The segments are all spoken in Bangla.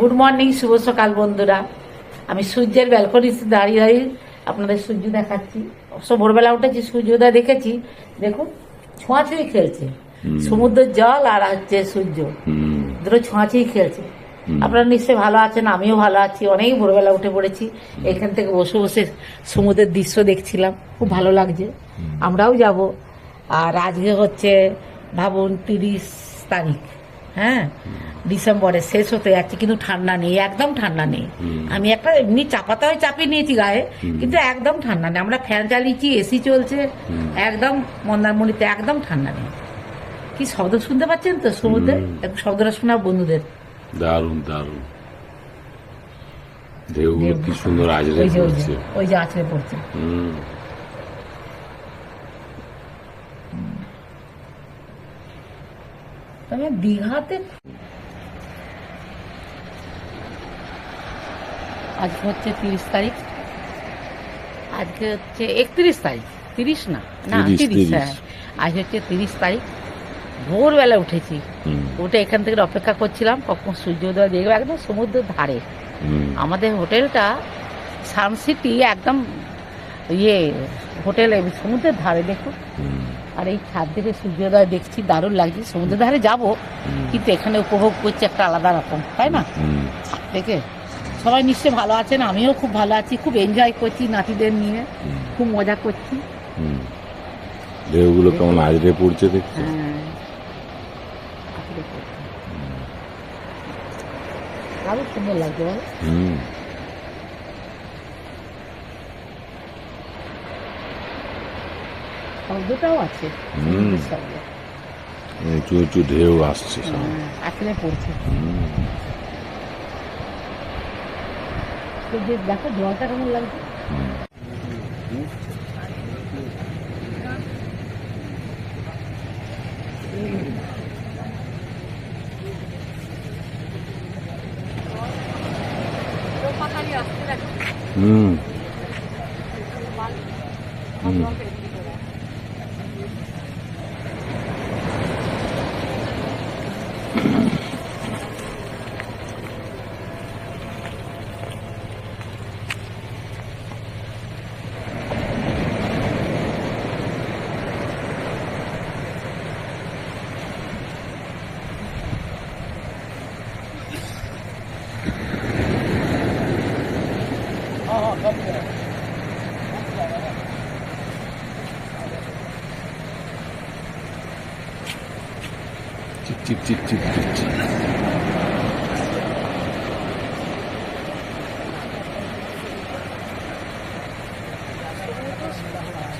গুড মর্নিং শুভ সকাল বন্ধুরা। আমি সূর্যের ব্যালকনিতে দাঁড়িয়ে দাঁড়িয়ে আপনাদের সূর্য দেখাচ্ছি। অবশ্য ভোরবেলা উঠেছি সূর্যোদয় দেখেছি। দেখুন ছোঁয়াছুঁই খেলছে। সমুদ্রের জল আর হচ্ছে সূর্য। দুটো ছোঁয়াছুঁই খেলছে। আপনারা নিশ্চয়ই ভালো আছেন আমিও ভালো আছি। অনেক ভোরবেলা উঠে পড়েছি। এখান থেকে বসে বসে সমুদ্রের দৃশ্য দেখছিলাম। খুব ভালো লাগছে। আমরাও যাব। আর আজকে হচ্ছে ভাবুন তিরিশ তারিখ। হ্যাঁ? ডিসেম্বরে শেষ হতে যাচ্ছে কিন্তু ঠান্ডা নেই একদম ঠান্ডা নেই। আমি একটা এমনি চাপাতে হয় চাপিয়ে নিয়েছি গায়ে কিন্তু একদম ঠান্ডা নেই। আমরা ফ্যান চালিয়েছি এসি চলছে একদম মন্দারমণিতে একদম ঠান্ডা নেই। কি শব্দ শুনতে পাচ্ছেন তো সমুদ্রে? একটু শব্দটা শোনা বন্ধুদের। দারুণ দারুণ। ঢেউগুলো কি সুন্দর ওই পড়ছে। ওই যে আছড়ে পড়ছে। তবে দীঘাতে আজকে হচ্ছে তিরিশ তারিখ। আজকে হচ্ছে একত্রিশ তারিখ তিরিশ না? না তিরিশ হ্যাঁ। আজ হচ্ছে তিরিশ তারিখ। ভোরবেলা উঠেছি। উঠে এখান থেকে অপেক্ষা করছিলাম কখন সূর্যোদয় দেখব? একদম সমুদ্রের ধারে। আমাদের হোটেলটা সানসিটি একদম ইয়ে হোটেলে সমুদ্রের ধারে দেখুন। আর এই ছাদ থেকে সূর্যোদয় দেখছি দারুণ লাগছে। সমুদ্রের ধারে যাব কিন্তু এখানে উপভোগ করছি একটা আলাদা রকম তাই না? থেকে। সবাই নিশ্চয়ই ভালো আছেন আমিও খুব ভালো আছি খুব এনজয় করছি নাতিদের নিয়ে খুব মজা করছি। ঢেউগুলো কেমন আজরে পড়ছে দেখছ? হ্যাঁ। আসলে সুন্দর লাগছে হুম। শব্দটাও আছে। উঁচু উঁচু ঢেউ আসছে হ্যাঁ, আসলে পড়ছে হুম তো যে দেখো জলটা কেমন লাগছে? হুম। হুম।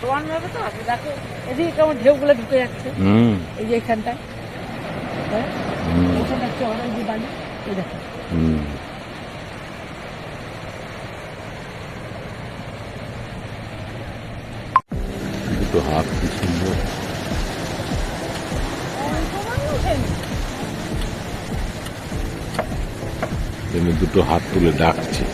সমান ভাবে তো? আছে দেখো এদিকে কেমন ঢেউগুলো ঢুকে যাচ্ছে। হুম। এই যে এখানটায়। ওখানে একটা যে বালি। এই দেখো। দুটো হাত কি সুন্দর। এমনি দুটো হাত তুলে ডাকছে।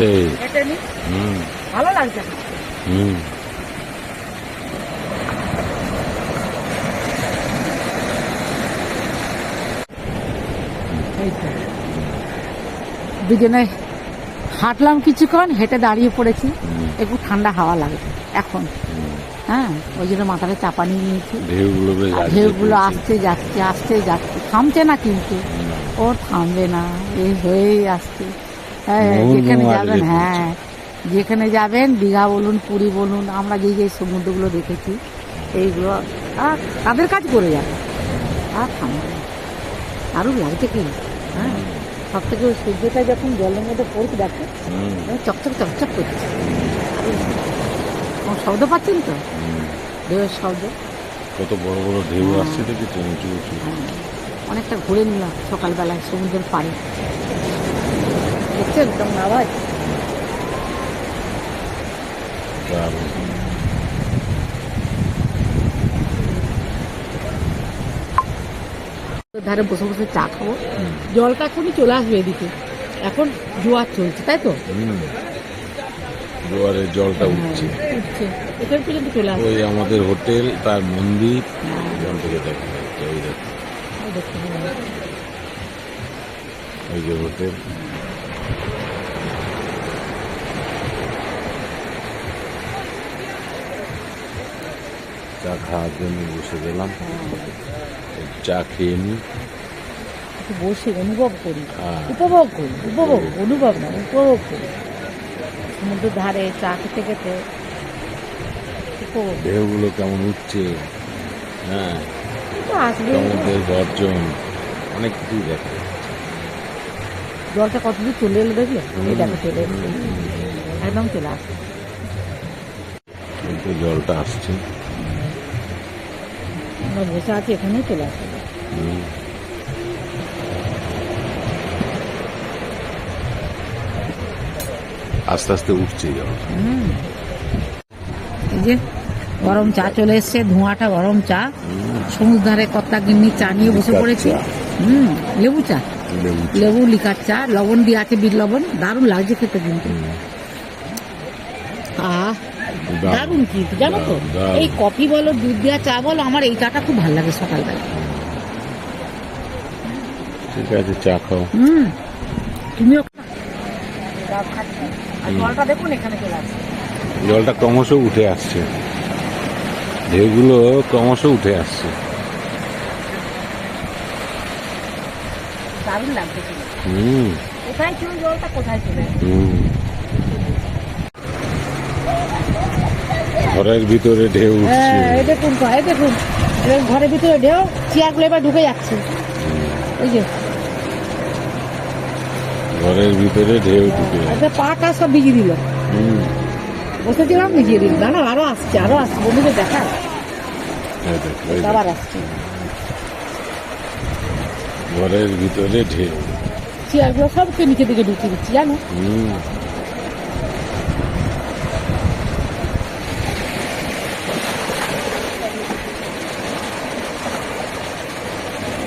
সেই। হুম। ভালো লাগছে। হুম। দুজনে হাঁটলাম কিছুক্ষণ হেঁটে দাঁড়িয়ে পড়েছি। একটু ঠান্ডা হাওয়া লাগছে এখন। হ্যাঁ ওই জন্য মাথাটা চাপা নিয়ে নিয়েছি। ঢেউগুলো। আসতে যাচ্ছে আসতে যাচ্ছে। থামছে না কিন্তু। ও থামবে না এই হয়েই আসছে। যেখানে যাবেন হ্যাঁ। যেখানে যাবেন দীঘা বলুন পুরী বলুন আমরা যে যে সমুদ্রগুলো দেখেছি এইগুলো আর তাদের কাজ করে যাবে। আর থামবে আরও লাগছে কি? হ্যাঁ সব থেকে ওই সূর্যটা যখন জলের মধ্যে পড়ছে দেখো হুম, চকচক চকচক করছে। শব্দ পাচ্ছেন তো? ঢেউয়ের শব্দ? কত বড় বড় ঢেউ আসছে উঁচু উঁচু। হ্যাঁ, অনেকটা ঘুরে নিলাম সকালবেলায় সমুদ্রের পাড়ে। দেখছেন কেমন আওয়াজ ধারে বসে বসে চা খাব। জলটা এখনই চলে আসবে এদিকে। এখন জোয়ার চলছে তাই তো। জোয়ারের জলটা উঠছে হ্যাঁ, উঠছে। এখান পর্যন্ত চলে আসবে। ওই আমাদের হোটেল তার মন্দির হ্যাঁ, ওখান থেকে দেখা যাচ্ছে ওই দেখতে ওই যে হোটেল। চা খাওয়ার জন্য বসে গেলাম। চা খেয়ে নি। বসে অনুভব করি। হ্যাঁ। উপভোগ করি। উপভোগ অনুভব না উপভোগ করি। সমুদ্রের ধারে চা খেতে খেতে ঢেউগুলো কেমন উঠছে? হ্যাঁ। সমুদ্রের গর্জন। অনেক কিছুই দেখা জলটা কত দূর চলে এলো দেখলে? এই দেখো চলে একদম চলে আসছে জলটা আসছে। আমরা বসে আছি এখানেই চলে আসবে। আস্তে আস্তে উঠছে এই যে গরম চা চলে এসছে ধোঁয়াটা গরম চা। সমুদ্র ধারে কত্তা গিন্নি চা নিয়ে বসে পড়েছি। হুম লেবু চা। লেবু লিকার চা লবণ দিয়ে আছে বিট লবণ। দারুণ লাগছে খেতে কিন্তু। দারুণ। কিন্তু জানো তো। এই কফি বলো দুধ দেওয়া চা বলো আমার এই চাটা খুব ভালো লাগে সকালবেলা। ঠিক আছে চা খাও। হুম। তুমিও জলটা দেখুন এখানে চলে আসছে। জলটা ক্রমশ উঠে আসছে। ঢেউগুলো ক্রমশ উঠে আসছে। দারুণ লাগছে হুম। কোথায় ছিল জলটা কোথায় চলে হুম। ঘরের ভিতরে ঢেউ উঠছে। হ্যাঁ এই দেখুন তো এই দেখুন। ঘরের ভিতরে ঢেউ চেয়ারগুলো এবার ঢুকে যাচ্ছে। এই যে। ঘরের ভিতরে ঢেউ ঢুকে যাচ্ছে। আচ্ছা পাটা সব ভিজিয়ে দিল। হুম। বসেছিলাম ভিজিয়ে দিল। দাঁড়াও আরও আসছে আরও আসছে। বন্ধুদের দেখা দেখো। আবার আসছে। ঘরের ভিতরে ঢেউ। চেয়ারগুলো সবকে নিচে দিকে ঢুকিয়ে দিচ্ছি জানো? হুম।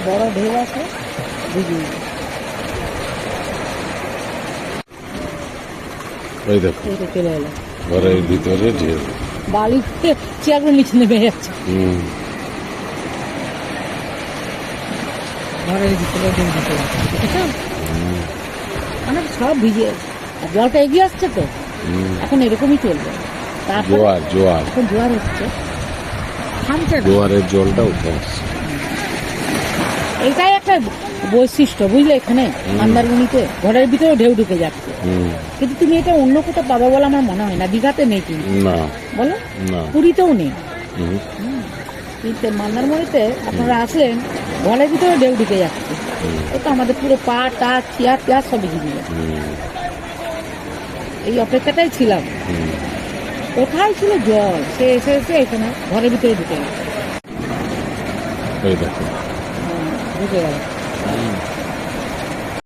বড় ঢেউ আছে ভিজিয়ে ওই দেখো। চলে এলো। ঘরের ভিতরে ঢেউ। বালিতে চেয়ারগুলো নিচে নেমে যাচ্ছে। ঘরের ভিতরে ঢেউ যাচ্ছে মানে সব ভিজে আর জলটা এগিয়ে আসছে তো। এখন এরকমই চলবে। জোয়ার জোয়ার। এখন জোয়ার হচ্ছে। জোয়ারের জলটা উঠে আসছে। এটাই একটা বৈশিষ্ট্য বুঝলে এখানে? মন্দারমণিতে ঘরের ভিতরে ঢেউ ঢুকে যাচ্ছে। কিন্তু তুমি এটা অন্য কোথাও পাবে বলে আমার মনে হয় না দীঘাতে নেই কিন্তু। বলো? পুরীতেও নেই। কিন্তু মন্দারমণিতে আপনারা আসলেন ঘরের ভিতরে ঢেউ ঢুকে যাচ্ছে। ওটা আমাদের পুরো পা টা চেয়ার চেয়ার সবই হুম, এই অপেক্ষাটাই ছিলাম। কোথায় ছিল জল? সে এসে এসে এখানে ঘরের ভিতরে ঢুকে দেখো। ঢুকে গেল হুম,